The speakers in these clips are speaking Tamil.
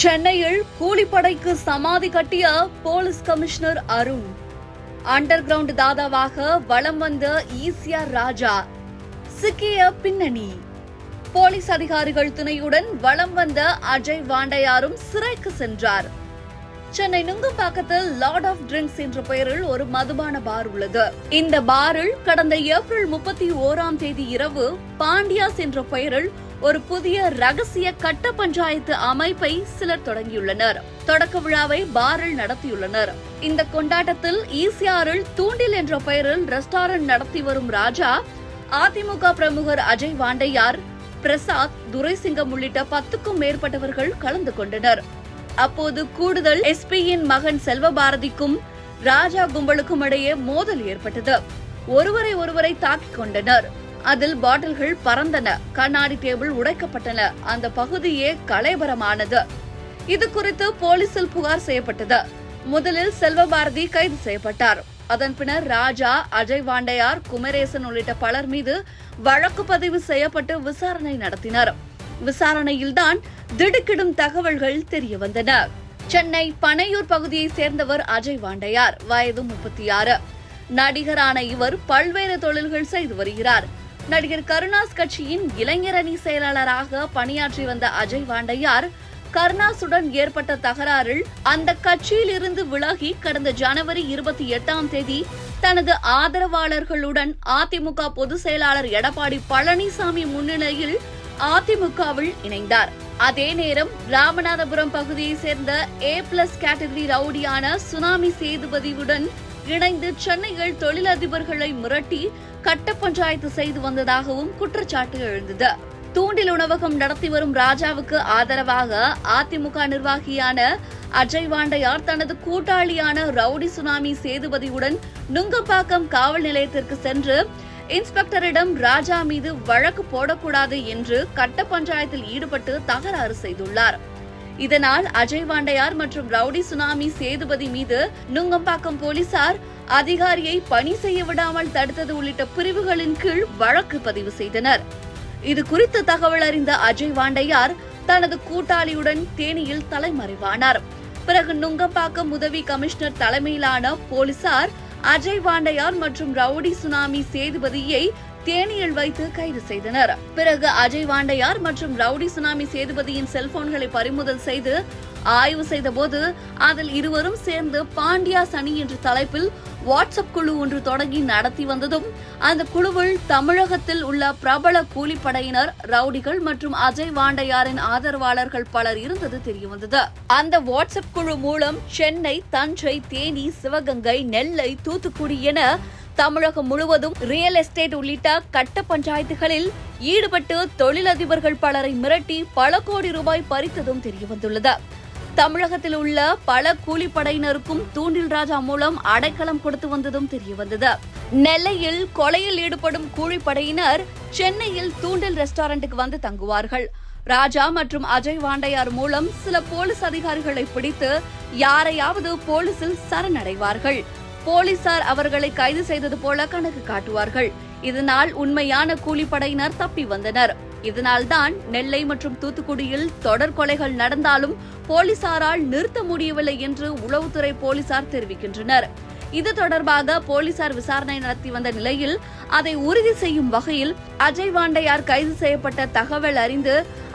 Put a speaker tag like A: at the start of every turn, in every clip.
A: சென்னையில் கூலிப்படைக்கு சமாதி கட்டிய police commissioner Arun. Under ground தாதாவாக வலம் வந்த ஈசிஆர் ராஜா சிக்கிய பின்னணி. போலீஸ் அதிகாரிகள் துணையுடன் வலம் வந்த அஜய் வாண்டையாரும் சிறைக்கு சென்றார். சென்னை நுங்கம்பாக்கத்தில் லார்ட் ஆஃப் ட்ரிங்க்ஸ் என்ற பெயரில் ஒரு மதுபான பார் உள்ளது. இந்த பாரில் கடந்த ஏப்ரல் முப்பத்தி ஓராம் தேதி இரவு பாண்டியாஸ் என்ற பெயரில் ஒரு புதிய ரகசிய கட்ட பஞ்சாயத்து அமைப்பை சிலர் தொடங்கியுள்ளனர். தொடக்க விழாவை பாரில் நடத்தியுள்ளனர். இந்த கொண்டாட்டத்தில் ஈசிஆரில் தூண்டில் என்ற பெயரில் ரெஸ்டாரண்ட் நடத்தி வரும் ராஜா அதிமுக பிரமுகர் அஜய் வாண்டையார் பிரசாத் துரைசிங்கம் உள்ளிட்ட பத்துக்கும் மேற்பட்டவர்கள் கலந்து கொண்டனர். அப்போது கூடுதல் எஸ்பியின் மகன் செல்வபாரதிக்கும் ராஜா கும்பலுக்கும் இடையே மோதல் ஏற்பட்டது. ஒருவரை ஒருவரை தாக்கிக் கொண்டனர். அதில் பாட்டில்கள் பறந்தன. கண்ணாடி டேபிள் உடைக்கப்பட்டன. அந்த பகுதியே கலைபரமானது. இது குறித்து போலீசில் புகார் செய்யப்பட்டது. முதலில் செல்வபாரதி கைது செய்யப்பட்டார். அதன் பின்னர் ராஜா அஜய் வாண்டையார் குமரேசன் உள்ளிட்ட பலர் மீது வழக்கு பதிவு செய்யப்பட்டு விசாரணை நடத்தினர். விசாரணையில்தான் திடுக்கிடும் தகவல்கள் தெரிய வந்தன. சென்னை பனையூர் பகுதியை சேர்ந்தவர் அஜய் வாண்டையார் வயது முப்பத்தி ஆறு. நடிகரான இவர் பல்வேறு தொழில்கள் செய்து வருகிறார். நடிகர் கருணாஸ் கட்சியின் இளைஞரணி செயலாளராக பணியாற்றி வந்த அஜய் வாண்டையார் கருணாசுடன் ஏற்பட்ட தகராறில் அந்த கட்சியில் இருந்து விலகி கடந்த ஜனவரி இருபத்தி எட்டாம் தேதி தனது ஆதரவாளர்களுடன் அதிமுக பொதுச் செயலாளர் எடப்பாடி பழனிசாமி முன்னிலையில் அதிமுகவில் இணைந்தார். அதே நேரம் ராமநாதபுரம் பகுதியைச் சேர்ந்த ஏ பிளஸ் கேட்டகரி ரவுடியான சுனாமி சேதுபதியுடன் இணைந்து சென்னையில் தொழிலதிபர்களை மிரட்டி கட்ட பஞ்சாயத்து செய்து வந்ததாகவும் குற்றச்சாட்டு எழுந்தது. தூண்டில் உணவகம் நடத்தி வரும் ராஜாவுக்கு ஆதரவாக அதிமுக நிர்வாகியான அஜய் வாண்டையார் தனது கூட்டாளியான ரவுடி சுனாமி சேதுபதியுடன் நுங்கப்பாக்கம் காவல் நிலையத்திற்கு சென்று இன்ஸ்பெக்டரிடம் ராஜா மீது வழக்கு போடக்கூடாது என்று கட்ட பஞ்சாயத்தில் ஈடுபட்டு தகராறு செய்துள்ளார். இதனால் அஜய் வாண்டையார் மற்றும் ரவுடி சுனாமி சேதுபதி மீது நுங்கம்பாக்கம் போலீசார் அதிகாரியை பணி செய்ய விடாமல் தடுத்தது உள்ளிட்ட பிரிவுகளின் கீழ் வழக்கு பதிவு செய்தனர். இது குறித்த தகவல் அறிந்த அஜய் வாண்டையார் தனது கூட்டாளியுடன் தேனியில் தலைமறைவானார். பிறகு நுங்கம்பாக்கம் உதவி கமிஷனர் தலைமையிலான போலீசார் அஜய் வாண்டையார் மற்றும் ரவுடி சுனாமி சேதுபதியை தேனியில் வைத்து கைது செய்தனர். பிறகு அஜய் வாண்டையார் மற்றும் ரவுடி சுனாமி சேதுபதியின் செல்போன்களை பறிமுதல் செய்து ஆய்வு செய்தபோது அதில் இருவரும் சேர்ந்து பாண்டியா சனி என்ற தலைப்பில் வாட்ஸ்அப் குழு ஒன்று தொடங்கி நடத்தி வந்ததும் அந்த குழுவில் தமிழகத்தில் உள்ள பிரபல கூலிப்படையினர் ரவுடிகள் மற்றும் அஜய் வாண்டையாரின் ஆதரவாளர்கள் பலர் இருந்தது தெரியவந்தது அந்த வாட்ஸ்அப் குழு மூலம் சென்னை தஞ்சை தேனி சிவகங்கை நெல்லை தூத்துக்குடி என தமிழகம் முழுவதும் ரியல் எஸ்டேட் உள்ளிட்ட கட்ட பஞ்சாயத்துகளில் ஈடுபட்டு தொழிலதிபர்கள் பலரை மிரட்டி பல கோடி ரூபாய் பறித்ததும் தெரியவந்துள்ளது. தமிழகத்தில் உள்ள பல கூலிப்படையினருக்கும் தூண்டில் ராஜா மூலம் அடைக்கலம் கொடுத்து வந்ததும் தெரியவந்தது. நெல்லையில் கொலையில் ஈடுபடும் கூலிப்படையினர் சென்னையில் தூண்டில் ரெஸ்டாரண்ட்டுக்கு வந்து தங்குவார்கள். ராஜா மற்றும் அஜய் வாண்டையார் மூலம் சில போலீஸ் அதிகாரிகளை பிடித்து யாரையாவது போலீசில் சரணடைவார்கள். போலீசார் அவர்களை கைது செய்தது போல கணக்கு காட்டுவார்கள். இதனால் உண்மையான கூலிப்படையினர் தப்பி வந்தனர். இதனால்தான் நெல்லை மற்றும் தூத்துக்குடியில் தொடர் கொலைகள் நடந்தாலும் போலீசாரால் நிறுத்த முடியவில்லை என்று உளவுத்துறை போலீசார் தெரிவிக்கின்றனர். இது தொடர்பாக போலீசார் விசாரணை நடத்தி வந்த நிலையில் அதை உறுதி செய்யும் வகையில் அஜய் வாண்டையார் கைது செய்யப்பட்ட தகவல் அறிந்து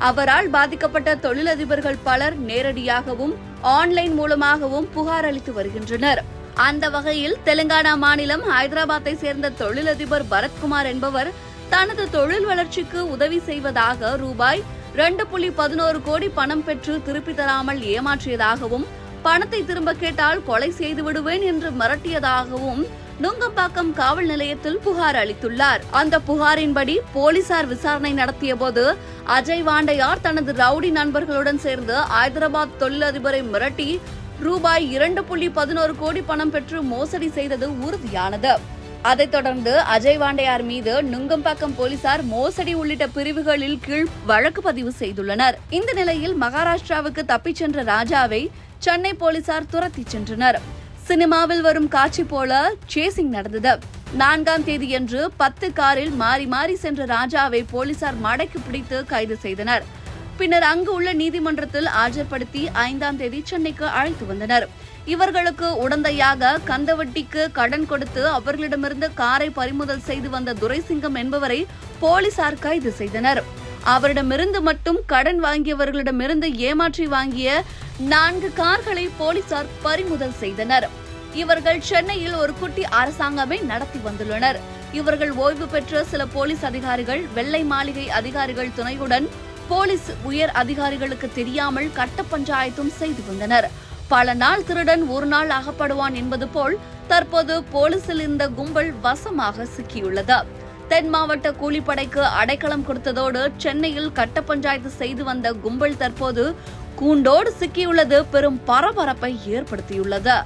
A: அவரால் பாதிக்கப்பட்ட தொழிலதிபர்கள் பலர் நேரடியாகவும் ஆன்லைன் மூலமாகவும் புகார் அளித்து வருகின்றனர். அந்த வகையில் தெலுங்கானா மாநிலம் ஹைதராபாத்தை சேர்ந்த தொழிலதிபர் பரத்குமார் என்பவர் தனது தொழில் வளர்ச்சிக்கு உதவி செய்வதாக ரூபாய் ரெண்டு புள்ளி பதினோரு கோடி பணம் பெற்று திருப்பி தராமல் ஏமாற்றியதாகவும் பணத்தை திரும்ப கேட்டால் கொலை செய்து விடுவேன் என்று மிரட்டியதாகவும் நுங்கம்பாக்கம் காவல் நிலையத்தில் புகார் அளித்துள்ளார். அந்த புகாரின்படி போலீசார் விசாரணை நடத்திய போது அஜய் வாண்டையார் தனது ரவுடி நண்பர்களுடன் சேர்ந்து ஐதராபாத் தொழிலதிபரை மிரட்டி ரூபாய் இரண்டு புள்ளி பதினோரு கோடி பணம் பெற்று மோசடி செய்தது உறுதியானது. அதைத் தொடர்ந்து அஜய் வாண்டையார் மீது நுங்கம்பாக்கம் போலீசார் மோசடி உள்ளிட்ட பிரிவுகளில் கீழ் வழக்கு பதிவு செய்துள்ளனர். இந்த நிலையில் மகாராஷ்டிராவுக்கு தப்பிச் சென்ற ராஜாவை சென்னை போலீசார் துரத்திச் சென்றனர். சினிமாவில் வரும் காட்சி போல சேசிங் நடந்தது. நான்காம் தேதியன்று பத்து காரில் மாறி மாறி சென்ற ராஜாவை போலீசார் மடக்கி பிடித்து கைது செய்தனர். பின்னர் அங்கு உள்ள நீதிமன்றத்தில் ஆஜர்படுத்தி ஐந்தாம் தேதி சென்னைக்கு அழைத்து வந்தனர். இவர்களுக்கு உடந்தையாக கந்தவட்டிக்கு கடன் கொடுத்து அவர்களிடமிருந்து காரை பறிமுதல் செய்து வந்த துரைசிங்கம் என்பவரை போலீசார் கைது செய்தனர். அவரிடமிருந்து மட்டும் கடன் வாங்கியவர்களிடமிருந்து ஏமாற்றி வாங்கிய நான்கு கார்களை போலீசார் பறிமுதல் செய்தனர். இவர்கள் சென்னையில் ஒரு குட்டி அரசாங்கமே நடத்தி வந்துள்ளனர். இவர்கள் ஓய்வு பெற்ற சில போலீஸ் அதிகாரிகள் வெள்ளை மாளிகை அதிகாரிகள் துணையுடன் போலீஸ் உயர் அதிகாரிகளுக்கு தெரியாமல் கட்ட பஞ்சாயத்தும் செய்து வந்தனர் பல நாள் திருடன் ஒரு நாள் அகப்படுவான் என்பது போல் தற்போது போலீசில் இந்த கும்பல் வசமாக சிக்கியுள்ளது. தென் மாவட்ட கூலிப்படைக்கு அடைக்கலம் கொடுத்ததோடு சென்னையில் கட்ட பஞ்சாயத்து செய்து வந்த கும்பல் தற்போது கூண்டோடு சிக்கியுள்ளது. பெரும் பரபரப்பை ஏற்படுத்தியுள்ளது.